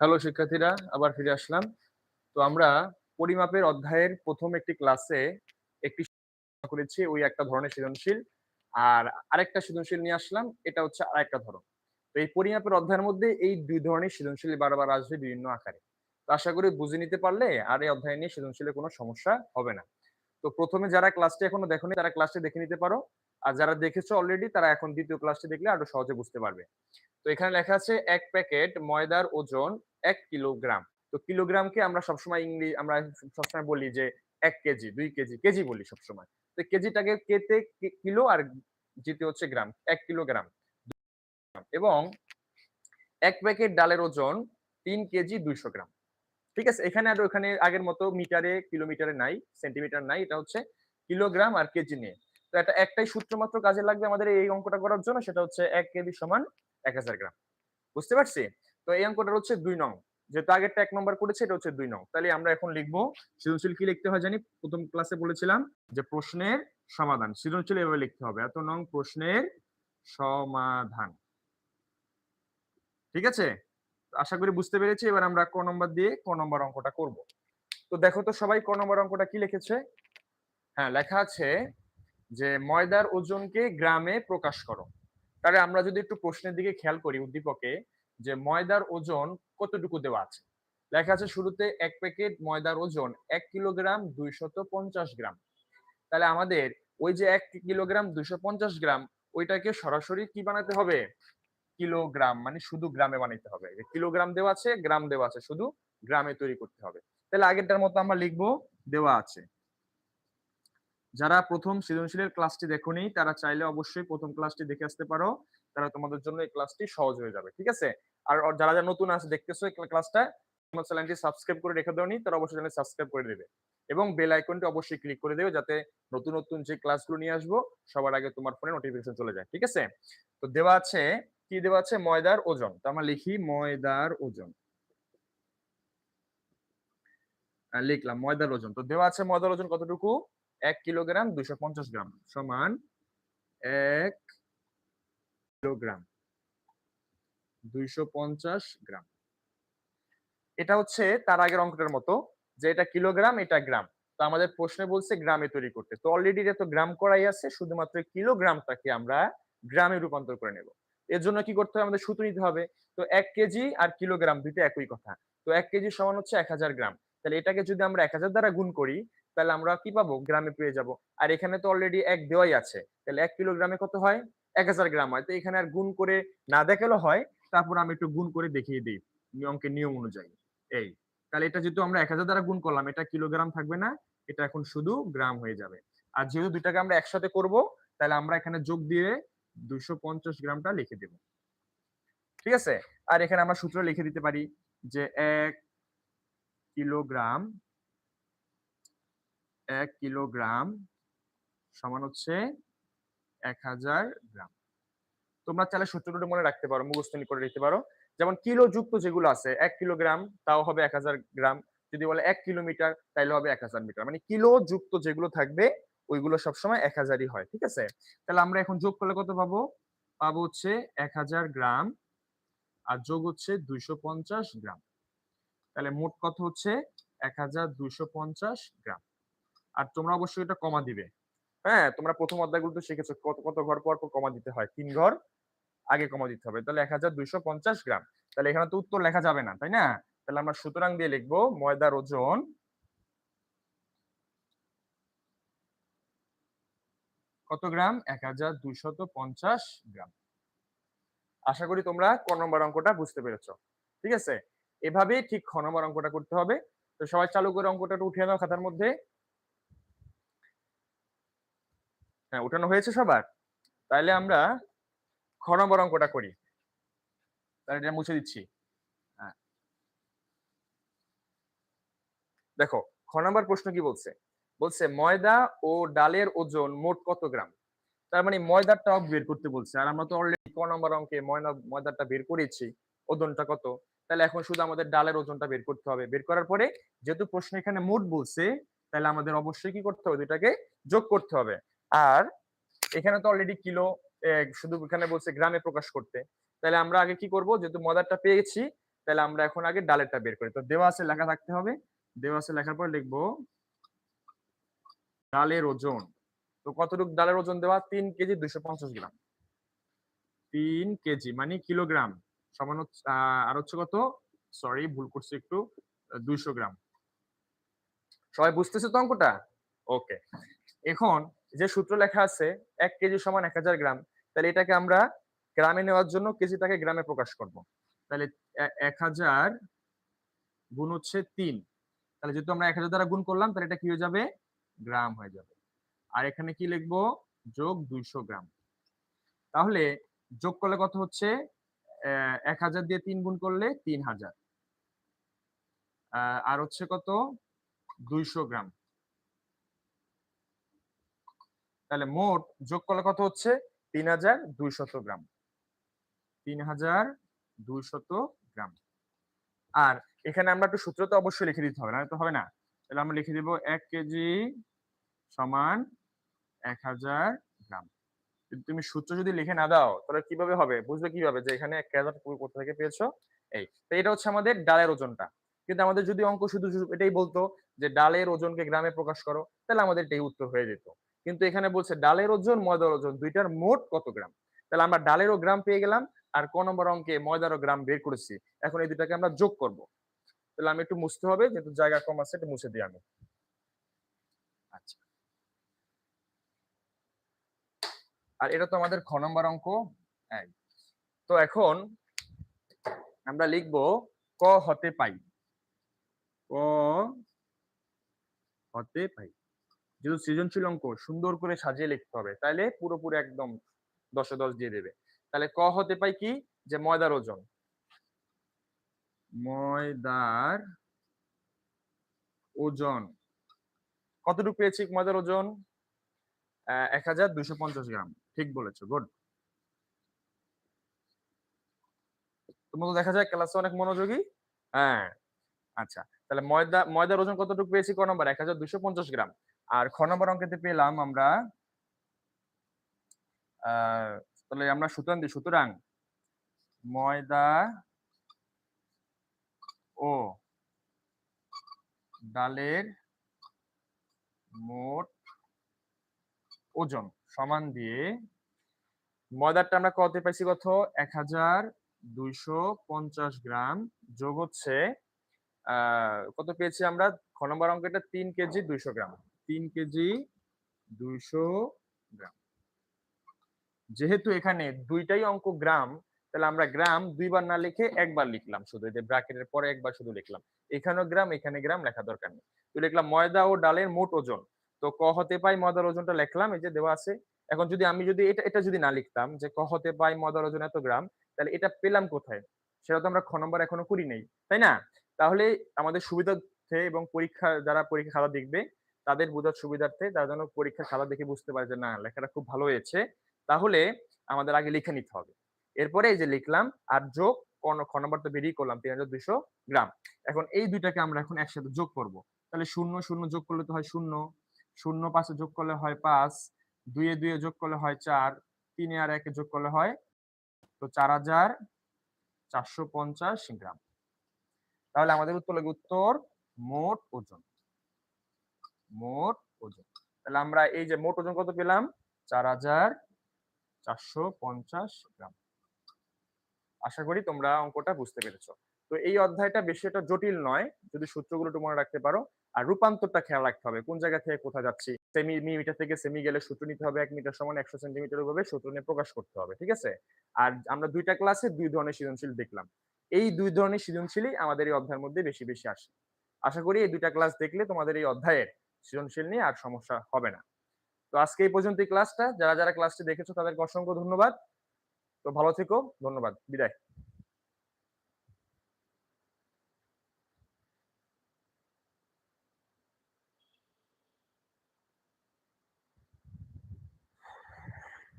Hello শিক্ষার্থীরা, আবার ফিরে আসলাম। তো আমরা পরিমাপের অধ্যায়ের প্রথম একটি ক্লাসে একটি করেছি, ওই একটা ধরনের সৃজনশীল। আর আরেকটা সৃজনশীল নিয়ে আসলাম, এটা হচ্ছে আরেকটা ধরন। তো এই পরিমাপের অধ্যায়ের মধ্যে এই দুই ধরনের সৃজনশীল বারবার আসবে বিভিন্ন আকারে। তো আশা করি বুঝে নিতে পারলে আর এই অধ্যায় নিয়ে সৃজনশীলের কোনো সমস্যা হবে না। তো প্রথমে যারা ক্লাসটি এখনও দেখোনি, তারা ক্লাসটি দেখে নিতে পারো। আর যারা দেখেছ অলরেডি তারা এখন দ্বিতীয় ক্লাসটি দেখলে আরও সহজে বুঝতে পারবে। তো এখানে লেখা আছে, এক প্যাকেট ময়দার ওজন এক কিলোগ্রাম। তো কিলোগ্রামকে আমরা সবসময় ইংলিশ আমরা সবসময় বলি যে এক কেজি, দুই কেজি কেজি বলি সবসময়। তো কেজিটাকে কেতে কিলো আর জিতে হচ্ছে গ্রাম, এক কিলোগ্রাম। এবং এক প্যাকেট ডালের ওজন তিন কেজি দুইশো গ্রাম। ঠিক আছে? এখানে আর ওখানে আগের মতো মিটারে, কিলোমিটারে নাই, সেন্টিমিটার নাই, এটা হচ্ছে কিলোগ্রাম আর কেজি নিয়ে। তো এটা একটাই সূত্র মাত্র কাজে লাগবে আমাদের এই অঙ্কটা করার জন্য, সেটা হচ্ছে এক কেজি সমান এক হাজার গ্রাম। বুঝতে পারছি? তো এই অঙ্কটা হচ্ছে দুই নং। যেহেতু আগেরটা এক নম্বর করেছে, এটা হচ্ছে দুই নং। তাহলে আমরা এখন লিখব, সৃজনশীল কি লিখতে হয় জানি? প্রথম ক্লাসে বলেছিলাম যে প্রশ্নের সমাধান, সৃজনশীল এভাবে লিখতে হবে। এত নং প্রশ্নের সমাধান। ঠিক আছে? আশা করি বুঝতে পেরেছি। এবার আমরা ক নম্বর দিয়ে ক নম্বর অঙ্কটা করব। তো দেখো তো সবাই ক নম্বর অঙ্কটা কি লিখেছে? হ্যাঁ লেখা আছে যে ময়দার ওজনকে গ্রামে প্রকাশ করো। তাহলে আমরা যদি একটু প্রশ্নের দিকে খেয়াল করি উদ্দীপকে, যে ময়দার ওজন কতটুকু দেওয়া আছে? লেখা আছে শুরুতে এক প্যাকেট ময়দার ওজন এক কিলোগ্রাম দুইশত পঞ্চাশ গ্রাম। তাহলে আমাদের ওই যে এক কিলোগ্রাম দুইশো পঞ্চাশ গ্রাম, ওইটাকে সরাসরি কি বানাতে হবে? কিলোগ্রাম মানে শুধু গ্রামে বানাইতে হবে। কিলোগ্রাম দেওয়া আছে, গ্রাম দেওয়া আছে, শুধু গ্রামে তৈরি করতে হবে। তাহলে আগেরটার মতো আমরা লিখব, দেওয়া আছে। যারা প্রথম সৃজনশীলের ক্লাসটি দেখোনি, তারা চাইলে অবশ্যই প্রথম ক্লাসটি দেখে আসতে পারো। তারা তোমাদের জন্য এই ক্লাসটি সহজ হয়ে যাবে, ঠিক আছে? আর যারা যারা নতুন আছে, দেখতেছো এই ক্লাসটা আমার চ্যানেলটি সাবস্ক্রাইব করে রেখে দাওনি, তারা অবশ্যই চ্যানেল সাবস্ক্রাইব করে দেবে। এবং বেল আইকনটি অবশ্যই ক্লিক করে দেবে যাতে নতুন নতুন যে ক্লাসগুলো নিয়ে আসব, সবার আগে তোমার ফোনে নোটিফিকেশন চলে যায়, ঠিক আছে? তো দেওয়া আছে, কি দেওয়া আছে? ময়দার ওজন। তো আমরা লিখি ময়দার ওজন। লিখলাম ময়দার ওজন। তো দেওয়া আছে ময়দার ওজন কতটুকু? এক কিলোগ্রাম দুইশো পঞ্চাশ গ্রাম সমান এক কিলোগ্রাম দুইশো পঞ্চাশ গ্রাম। এটা হচ্ছে তার আগের অঙ্কটার মতো যে এটা কিলোগ্রাম, এটা গ্রাম। তো আমাদের প্রশ্নে বলছে গ্রামে তৈরি করতে। তো অলরেডি এটা তো গ্রাম করাই আছে, শুধুমাত্র কিলোগ্রামটাকে আমরা গ্রামে রূপান্তর করে নেব। এর জন্য কি করতে হবে? আমাদের সূত্র নিতে হবে। তো এক কেজি আর কিলোগ্রাম দুইটা একই কথা। তো এক কেজি সমান হচ্ছে এক হাজার গ্রাম। তাহলে এটাকে যদি আমরা এক হাজার দ্বারা গুণ করি তাহলে আমরা কি পাবো? গ্রামে পেয়ে যাব। আর এখানে তো অলরেডি এক দেওয়াই আছে। তাহলে এক কিলোগ্রামে কত হয়? এক হাজার গ্রাম হয়। তো এখানে আর গুণ করে না দেখাল হয়। তারপর আমি একটু গুণ করে দেখিয়ে দিই অঙ্কের নিয়ম অনুযায়ী। এই, তাহলে এটা যেহেতু আমরা এক হাজার দ্বারা গুণ করলাম, এটা কিলোগ্রাম থাকবে না। এটা এখন শুধু গ্রাম হয়ে যাবে। আর যেহেতু দুইটাকে আমরা একসাথে করব, তাহলে আমরা এখানে যোগ দিয়ে দুইশো পঞ্চাশ গ্রামটা লিখে দেব। ঠিক আছে? আর এখানে আমরা সূত্র লিখে দিতে পারি যে এক কিলোগ্রাম এক কিলোগ্রাম সমান হচ্ছে এক হাজার গ্রাম। তোমরা চাইলে সূত্রটা মনে রাখতে পারো, মুখস্থ করে রাখতে পারো। যেমন কিলো যুক্ত যেগুলো আছে, এক কিলোগ্রাম, তাও হবে এক হাজার গ্রাম। যদি বলে এক কিলোমিটার, তাইলে হবে এক হাজার মিটার। মানে কিলো যুক্ত যেগুলো থাকবে, ওইগুলো সবসময় এক হাজারই হয়, ঠিক আছে? তাহলে আমরা এখন যোগ করলে কত পাবো? পাবো হচ্ছে এক হাজার গ্রাম আর যোগ হচ্ছে দুইশো পঞ্চাশ গ্রাম। তাহলে মোট কত হচ্ছে? এক হাজার দুইশো পঞ্চাশ গ্রাম। আর তোমরা অবশ্যই এটা কমা দিবে। হ্যাঁ তোমরা প্রথম অধ্যায়গুলো তো শিখেছো কত কত ঘর পর পর কমা দিতে হয়। তিন ঘর আগে কমা দিতে হবে। তাহলে এক হাজার দুইশো পঞ্চাশ গ্রাম। তাহলে এখানে তো উত্তর লেখা যাবে না, তাই না? তাহলে আমরা সুতরাং দিয়ে লিখব ময়দার ওজন কত গ্রাম? এক হাজার দুইশত পঞ্চাশ গ্রাম। আশা করি তোমরা ক নম্বর অঙ্কটা বুঝতে পেরেছ। ঠিক আছে? এভাবেই ঠিক খ নম্বর অঙ্কটা করতে হবে। তো সবাই চালু করে অঙ্কটা উঠিয়ে দাও খাতার মধ্যে। হ্যাঁ উঠানো হয়েছে সবার? তাহলে আমরা খ অঙ্কটা করি। তাহলে এটা মুছে দিচ্ছি। হ্যাঁ। দেখো খ নম্বর প্রশ্ন কি বলছে? বলছে, ময়দা ও ডালের ওজন মোট কত গ্রাম? তার মানে ময়দাটাও বের করতে বলছে। আর আমরা তো অলরেডি ক নম্বর অঙ্কে ময়দা ময়দাটা বের করেছি। ওজনটা কত? তাহলে এখন শুধু আমাদের ডালের ওজনটা বের করতে হবে। বের করার পরে যেহেতু প্রশ্ন এখানে মোট বলছে তাহলে আমাদের অবশ্যই কি করতে হবে? দুটাকে যোগ করতে হবে। আর এখানে তো অলরেডি কিলো শুধু এখানে বলছে গ্রামে প্রকাশ করতে। তাহলে আমরা আগে কি করব? যেহেতু মদারটা পেয়েছি, তাহলে আমরা এখন আগে ডালেরটা বের করি। তো দেওয়া আছে লেখা থাকতে হবে। দেওয়া আছে লেখার পর লিখব ডালের ওজন। তো কতটুকু ডালের ওজন দেওয়া? তিন কেজি দুইশো পঞ্চাশ গ্রাম। তিন কেজি মানে কিলোগ্রাম সমান আর হচ্ছে কত? সরি ভুল করছি একটু, দুইশো গ্রাম। সবাই বুঝতেছে তো অঙ্কটা? ওকে এখন যে সূত্র লেখা আছে এক কেজি সমান এক হাজার গ্রাম, তাহলে এটাকে আমরা গ্রামে নেওয়ার জন্য কেজিটাকে গ্রামে প্রকাশ করব। তাহলে এক হাজার গুণ হচ্ছে তিন। তাহলে যেহেতু আমরা এক হাজার দ্বারা গুণ করলাম, তাহলে এটা কি হয়ে যাবে? গ্রাম হয়ে যাবে। আর এখানে কি লিখব? যোগ দুইশো গ্রাম। তাহলে যোগ করলে কত হচ্ছে? এক হাজার দিয়ে তিন গুণ করলে তিন হাজার। আর হচ্ছে কত? দুইশো গ্রাম। তাহলে মোট যোগ করলে কত হচ্ছে? তিন হাজার দুইশত গ্রাম। তিন হাজার দুইশত গ্রাম। আর এখানে আমরা একটু সূত্র তো অবশ্যই লিখে দিতে হবে না তো হবে না। তাহলে আমরা লিখে দিব এক কেজি সমান এক হাজার গ্রাম। যদি তুমি সূত্র যদি লিখে না দাও, তাহলে কীভাবে হবে? বুঝবে কীভাবে যে এখানে এক হাজার কোথা থেকে পেয়েছ? এই। তো এটা হচ্ছে আমাদের ডালের ওজনটা। কিন্তু আমাদের যদি অঙ্ক শুধু শুধু এটাই বলতো যে ডালের ওজনকে গ্রামে প্রকাশ করো, তাহলে আমাদের এটাই উত্তর হয়ে যেত। কিন্তু এখানে বলছে ডালের ওজন, ময়দার ওজন, দুইটার মোট কত গ্রাম? তাহলে আমরা ডালেরও গ্রাম পেয়ে গেলাম আর ক নম্বর অঙ্কে ময়দারও গ্রাম বের করেছি। এখন এই দুটাকে আমরা যোগ করব। তাহলে আমি একটু মুছতে হবে, যেহেতু জায়গা কম আছে, একটু মুছে দিই আমি। আচ্ছা। আর এটা তো আমাদের খ নম্বর অঙ্ক তো এখন আমরা লিখব, ক হতে পাই। ক হতে পাই। যেহেতু সৃজনশীল অঙ্ক, সুন্দর করে সাজিয়ে লিখতে হবে। তাইলে পুরোপুরি একদম দশে দশ দিয়ে দেবে। তাহলে ক হতে পাই কি? যে ময়দার ওজন। ময়দার ওজন। কতটুকু পেয়েছি ময়দার ওজন? এক হাজার দুইশো পঞ্চাশ গ্রাম। ঠিক বলেছ, গুড। তোমাকে দেখা যায় ক্লাসে অনেক মনোযোগী? হ্যাঁ। আচ্ছা তাহলে ময়দা, ময়দার ওজন কতটুকু পেয়েছি ক নম্বর? এক হাজার দুইশো পঞ্চাশ গ্রাম। আর খ নম্বর অঙ্কেতে পেলাম আমরা তাহলে আমরা সুতরাং দিই, সুতরাং ময়দা ও ডালের মোট ওজন সমান দিয়ে ময়দারটা আমরা কত পাইছি কত? এক হাজার দুইশো পঞ্চাশ গ্রাম যোগ হচ্ছে কত পেয়েছি আমরা? খ নম্বর অঙ্কটা তিন কেজি দুইশো গ্রাম। তিন কেজি দুইশো গ্রাম। যেহেতু এখানে দুইটাই অঙ্ক গ্রাম, তাহলে আমরা গ্রাম দুইবার না লিখে একবার লিখলাম শুধু। এই যে পরে একবার শুধু লিখলাম। এখানেও গ্রাম, এখানে গ্রাম লেখা দরকার নেই। তো লিখলাম ময়দা ও ডালের মোট ওজন। তো ক হতে পাই ময়দার ওজনটা লিখলাম, এই যে দেওয়া আছে। এখন যদি আমি যদি এটা এটা যদি না লিখতাম যে ক হতে পাই ময়দার ওজন এত গ্রাম, তাহলে এটা পেলাম কোথায়? সেটা তো আমরা খ নম্বর এখনও করি নাই, তাই না? তাহলে আমাদের সুবিধার্থে এবং পরীক্ষা, যারা পরীক্ষা খাতা দেখবে তাদের বোঝার সুবিধার্থে তারা যেন পরীক্ষার খাতা দেখে বুঝতে পারে যে, না, লেখাটা খুব ভালো হয়েছে। তাহলে আমাদের আগে লিখে নিতে হবে। এরপরে এই যে লিখলাম, আর যোগ ক নম্বর তো বেরিয়ে করলাম, তিন হাজার দুইশো গ্রাম। এখন এই দুইটাকে আমরা এখন একসাথে যোগ করব। তাহলে শূন্য শূন্য যোগ করলে তো হয় শূন্য। শূন্য পাঁচে যোগ করলে হয় পাঁচ। দুইয়ে দুইয়ে যোগ করলে হয় চার। তিনে আর একে যোগ করলে হয় তো চার হাজার চারশো পঞ্চাশ গ্রাম। তাহলে আমাদের উত্তর লাগে উত্তর মোট ওজন। মোট ওজন। তাহলে আমরা এই যে মোট ওজন কত পেলাম? চার হাজার চারশো পঞ্চাশ গ্রাম। আশা করি তোমরা অঙ্কটা বুঝতে পেরেছ। তো এই অধ্যায়টা বেশি একটা জটিল নয়, যদি সূত্রগুলো একটু মনে রাখতে পারো। আর রূপান্তরটা খেয়াল রাখতে হবে, কোন জায়গা থেকে কোথায় যাচ্ছি। সেমি মিটার থেকে সেমি গেলে সূত্র নিতে হবে এক মিটার সমান একশো সেন্টিমিটার ভাবে সূত্র নিয়ে প্রকাশ করতে হবে, ঠিক আছে? আর আমরা দুইটা ক্লাসে দুই ধরনের সৃজনশীল দেখলাম। এই দুই ধরনের সৃজনশীলই আমাদের এই অধ্যায়ের মধ্যে বেশি বেশি আসে। আশা করি এই দুইটা ক্লাস দেখলে তোমাদের এই অধ্যায়ের সৃজনশীল নিয়ে আর সমস্যা হবে না। তো আজকে এই পর্যন্ত ক্লাসটা যারা যারা ক্লাসটি দেখেছ তাদেরকে অসংখ্য ধন্যবাদ। তো ভালো থেকো। ধন্যবাদ। বিদায়।